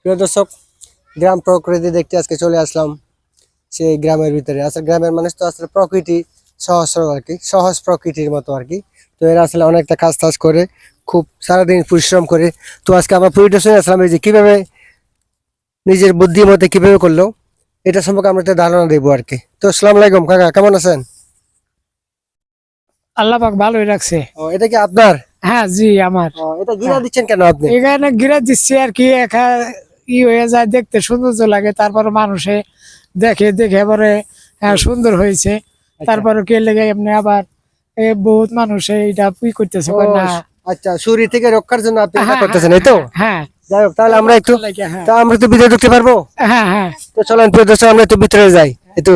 প্রিয় দর্শক গ্রাম প্রকৃতি দেখতে আজকে চলে আসলাম সেই গ্রামের ভিতরে। আসলে গ্রামের মানুষ তো আসলে প্রকৃতি সহজ আর কি সহজ প্রকৃতির মতো আর কি। তো এরা আসলে অনেকটা কাজ টাজ করে খুব সারাদিন পরিশ্রম করে। তো আজকে আমরা পরিদর্শনে আসলাম এই যে কীভাবে নিজের বুদ্ধি মতে কীভাবে করল এটা সম্পর্কে আমরা একটা ধারণা দেবো আর কি। তো আসসালামু আলাইকুম কাকা কেমন আছেন? আল্লাহ পাক ভালোই রাখছে। ও এটা কি আপনার? হ্যাঁ জি আমার। এটা গিরা দিচ্ছেন কেন আপনি? এখানে দিচ্ছি আর কি একা ই হয়ে যায় দেখতে সৌন্দর্য লাগে তারপরে মানুষে দেখে দেখে পরে হ্যাঁ, সুন্দর হয়েছে। তারপরে কে লেগে এমনি আবার বহুত মানুষে এটা ই করতেছে না। আচ্ছা চুরি থেকে রক্ষার জন্য আপনি এটা হ্যাঁ, করতেছেন এই তো? হ্যাঁ। যাই হোক তাহলে আমরা একটু হ্যাঁ। তা আমরা একটু ভিতরে ঢুকতে পারব? হ্যাঁ হ্যাঁ। তো চলেন প্রিয় দর্শক আমরা একটু ভিতরে যাই তো।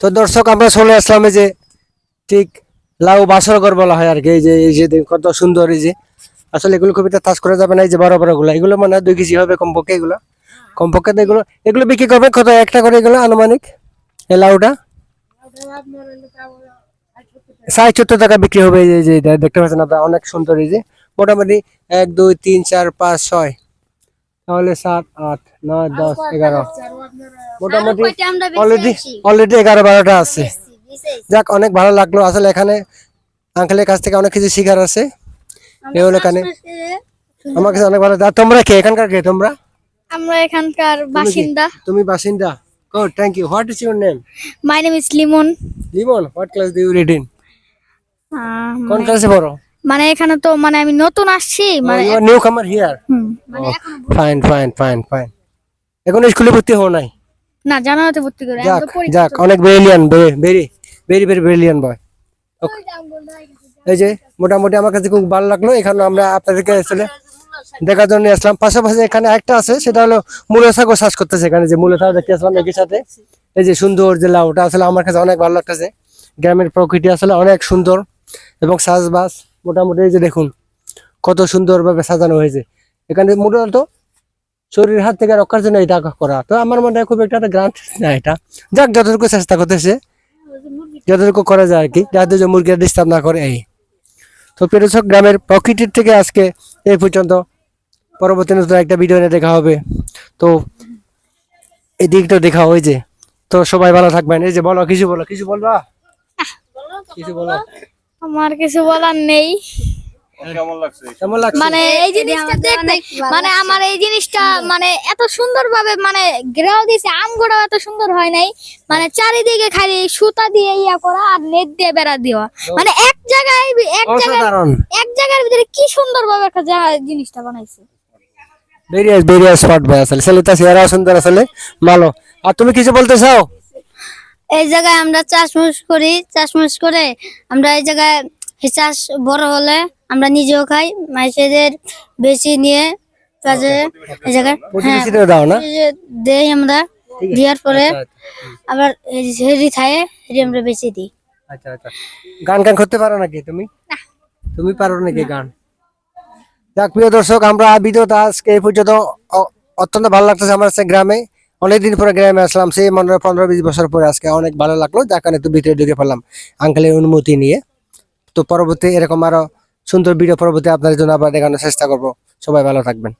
দর্শক, আমরা চলে আসলাম যে ঠিক লাউ বাসরগর বলা হয় আর কি, এই যে এই যে কত সুন্দর এই যে। আসলে এগুলো খুব একটা তাজ করা যাবে না, এই যে বড় বড়গুলো। এগুলো মানে দুই কেজি হবে কমপক্ষে এগুলো। কমপক্ষে তো এগুলো এগুলো বিক্রি করবে কত? একটা করে এগুলো আনুমানিক? এই লাউটা? সাড়ে চোদ্দ টাকা বিক্রি হবে এই যে- দেখতে পাচ্ছেন আপনারা, অনেক সুন্দর এই যে। মোটামুটি এক, দুই, তিন, চার, পাঁচ, ছয়। তাহলে সাত আট নয় দশ এগারো। মোটামুটি অলরেডি অলরেডি এগারো বারোটা আছে। যাক অনেক ভালো লাগল। আসলে এখানে আঙ্কেলের কাছ থেকে অনেক কিছু শিখার আছে। এ হলো এখানে আমার কাছে অনেক ভালো তোমরা কে? এখানকার কে তোমরা? আমরা এখানকার বাসিন্দা। তুমি বাসিন্দা? Good thank you what is your name my name is Limon Limon what class do you read in ah, কোন ক্লাসে পড়ো? মানে এখানে তো মানে আমি নতুন আসছি মানে you are new comer here fine fine fine fine এখন স্কুলে ভর্তি হও নাই? না জানাতে ভর্তি করে যাক যাক অনেক brilliant very very very brilliant boy এই যে মোটামুটি আমার কাছে খুব ভালো লাগল এখানে আমরা আপনাদেরকে আসলে দেখার জন্য আসলাম। পাশাপাশি এখানে একটা আছে সেটা হলো মূলে শাকও চাষ করতেছে এখানে যে মূলে শাক দেখতে আসলাম একই সাথে। এই যে সুন্দর যে লাউটা আসলে আমার কাছে অনেক ভালো লাগতেছে। গ্রামের প্রকৃতি আসলে অনেক সুন্দর এবং সাজবাস মোটামুটি এই যে দেখুন কত সুন্দরভাবে সাজানো হয়েছে। এখানে মূলত শরীর হাত থেকে রক্ষার জন্য এটা করা। তো আমার মনে হয় খুব একটা গ্রান্ট না এটা। যাক যতটুকু চেষ্টা করতেছে যতটুকু করা যায় আর কি যাতে যে মুরগিরা ডিস্টার্ব না করে এই। তো প্রিয়দর্শক গ্রামের প্রকৃতির থেকে আজকে এই পর্যন্ত পরবর্তী নতুন একটা ভিডিও নিয়ে দেখা হবে। তো এই দিকটা দেখা হয় যে তো সবাই ভালো থাকবেন। এই যে বলো কিছু বলো কিছু বলবা? কিছু বলো। আমার কিছু বলার নেই। কেমন মানে এই জিনিসটা দেখতে মানে আমার এই জিনিসটা মানে এত সুন্দর ভাবে মানে আমগুলো এত সুন্দর হয় নাই। মানে চারিদিকে খালি সুতা দিয়ে ইয়া করা আর নেট দিয়ে বেড়া দেওয়া। মানে এক জায়গায় এক জায়গায় এক জায়গার ভিতরে কি সুন্দর ভাবে একটা জিনিসটা বানাইছে। বেরিয়াস বেরিয়াস স্পট ভাই আসলে ছেলেটা চেহারা সুন্দর আসলে ভালো। আর তুমি কিছু বলতে চাও? এই জায়গায় আমরা চাষবাস করি চাষবাস করে আমরা এই জায়গায় চাষ বড় হলে আমরা নিজেও খাই মাইসেদের বেশি নিয়ে কাজে এই জায়গায় হ্যাঁ। দেই আমরা দেওয়ার পরে আবার হেরি থাকে হেরি আমরা বেশি দিই। আচ্ছা আচ্ছা। গান গান করতে পারো নাকি তুমি? তুমি পারো নাকি গান? যাক প্রিয় দর্শক আমরা ভিডিওটা আজকে এই পর্যন্ত অ- অত্যন্ত ভালো লাগতেছে আমার গ্রামে। অনেকদিন পরে গ্রামে আসলাম, সেই মনে পনেরো বিশ বছর পরে আজকে অনেক ভালো লাগল। যার কারণে একটু ভিতরে ঢুকে পেলাম আঙ্কেলের অনুমতি নিয়ে। তো পরবর্তী এরকম আরও সুন্দর ভিডিও পরবর্তী আপনাদের জন্য আবার দেখানোর চেষ্টা করব। সবাই ভালো থাকবেন।